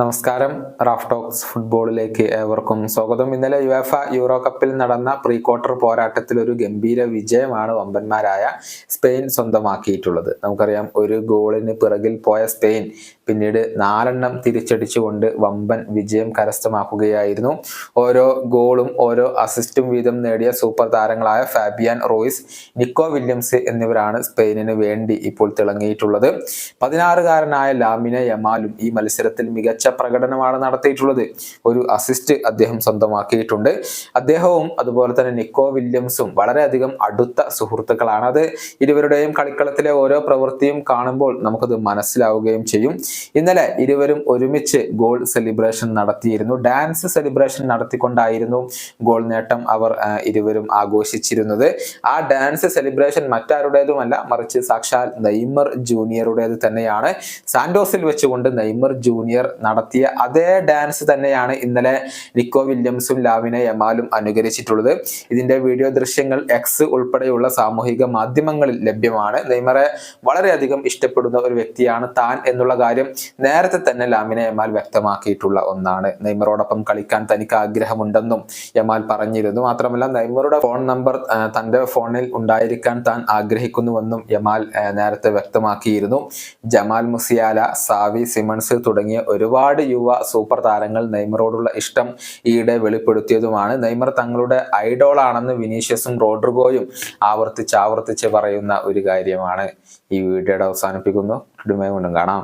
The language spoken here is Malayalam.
നമസ്കാരം. റാഫ് ടോക്സ് ഫുട്ബോളിലേക്ക് ഏവർക്കും സ്വാഗതം. ഇന്നലെ യുഎഫ യൂറോ കപ്പിൽ നടന്ന പ്രീ ക്വാർട്ടർ പോരാട്ടത്തിൽ ഒരു ഗംഭീര വിജയമാണ് വമ്പന്മാരായ സ്പെയിൻ സ്വന്തമാക്കിയിട്ടുള്ളത്. നമുക്കറിയാം ഒരു ഗോളിന് പിറകിൽ പോയ സ്പെയിൻ പിന്നീട് നാലെണ്ണം തിരിച്ചടിച്ചുകൊണ്ട് വമ്പൻ വിജയം കരസ്ഥമാക്കുകയായിരുന്നു. ഓരോ ഗോളും ഓരോ അസിസ്റ്റും വീതം നേടിയ സൂപ്പർ താരങ്ങളായ ഫാബിയാൻ റോയിസ് നിക്കോ വില്യംസ് എന്നിവരാണ് സ്പെയിനിന് വേണ്ടി ഇപ്പോൾ തിളങ്ങിയിട്ടുള്ളത്. പതിനാറുകാരനായ ലാമിന യമാലും ഈ മത്സരത്തിൽ മികച്ച പ്രകടനമാണ് നടത്തിയിട്ടുള്ളത്. ഒരു അസിസ്റ്റ് അദ്ദേഹം സ്വന്തമാക്കിയിട്ടുണ്ട്. അദ്ദേഹവും അതുപോലെ തന്നെ നിക്കോ വില്യംസും വളരെയധികം അടുത്ത സുഹൃത്തുക്കളാണ്. അത് ഇരുവരുടെയും കളിക്കളത്തിലെ ഓരോ പ്രവൃത്തിയും കാണുമ്പോൾ നമുക്കത് മനസ്സിലാവുകയും ചെയ്യും. ഇന്നലെ ഇരുവരും ഒരുമിച്ച് ഗോൾ സെലിബ്രേഷൻ നടത്തിയിരുന്നു. ഡാൻസ് സെലിബ്രേഷൻ നടത്തിക്കൊണ്ടായിരുന്നു ഗോൾ നേട്ടം അവർ ഇരുവരും ആഘോഷിച്ചിരുന്നത്. ആ ഡാൻസ് സെലിബ്രേഷൻ മറ്റാരുടേതുമല്ല മറിച്ച് സാക്ഷാൽ നെയ്മർ ജൂനിയറുടേത് തന്നെയാണ്. സാന്റോസിൽ വെച്ചുകൊണ്ട് നെയ്മർ ജൂനിയർ നടത്തിയ അതേ ഡാൻസ് തന്നെയാണ് ഇന്നലെ നിക്കോ വില്യംസും ലാവിനെ യമാലും അനുകരിച്ചിട്ടുള്ളത്. ഇതിന്റെ വീഡിയോ ദൃശ്യങ്ങൾ എക്സ് ഉൾപ്പെടെയുള്ള സാമൂഹിക മാധ്യമങ്ങളിൽ ലഭ്യമാണ്. നെയ്മറെ വളരെയധികം ഇഷ്ടപ്പെടുന്ന ഒരു വ്യക്തിയാണ് താൻ എന്നുള്ള കാര്യം നേരത്തെ തന്നെ ലാമിനെ യമാൽ വ്യക്തമാക്കിയിട്ടുള്ള ഒന്നാണ്. നെയ്മറോടൊപ്പം കളിക്കാൻ തനിക്ക് ആഗ്രഹമുണ്ടെന്നും യമാൽ പറഞ്ഞിരുന്നു. മാത്രമല്ല നെയ്മറുടെ ഫോൺ നമ്പർ തന്റെ ഫോണിൽ ഉണ്ടായിരിക്കാൻ താൻ ആഗ്രഹിക്കുന്നുവെന്നും യമാൽ നേരത്തെ വ്യക്തമാക്കിയിരുന്നു. ജമാൽ മുസിയാല സാവി സിമൺസ് തുടങ്ങിയ ഒരുപാട് യുവ സൂപ്പർ താരങ്ങൾ നെയ്മറോടുള്ള ഇഷ്ടം ഈയിടെ വെളിപ്പെടുത്തിയതുമാണ്. നെയ്മർ തങ്ങളുടെ ഐഡോളാണെന്ന് വിനീഷ്യസും റോഡ്രിഗോയും ആവർത്തിച്ച് ആവർത്തിച്ച് പറയുന്ന ഒരു കാര്യമാണ് ഈ വീഡിയോയുടെ അവസാനിപ്പിക്കുന്നു. ഇടുമേ കൊണ്ടും കാണാം.